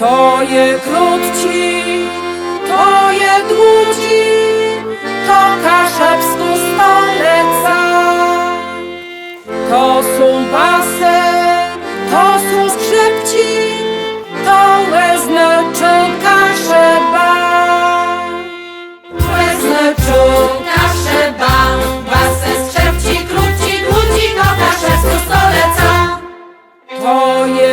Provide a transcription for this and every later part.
To je krótci, to je dłudzi, to kaszewsku stoleca. To są basy, to są skrzypci, to łezneczą kaszeba. Łezneczą Kaszeba, basę skrzepci, krótci, dłudzi, to kaszewsku stoleca. To je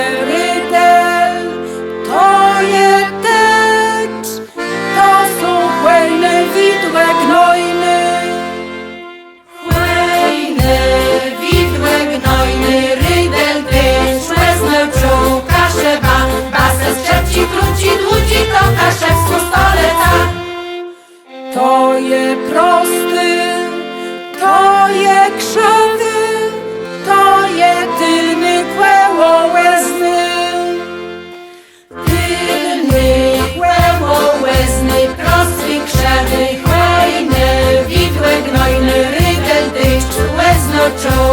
krzewy to jedyny kłęło łezny. Tylny kłęło łezny, prosty krzewy, chłajny, widłe gnojny, rydel, dyszcz, łezno, czoł.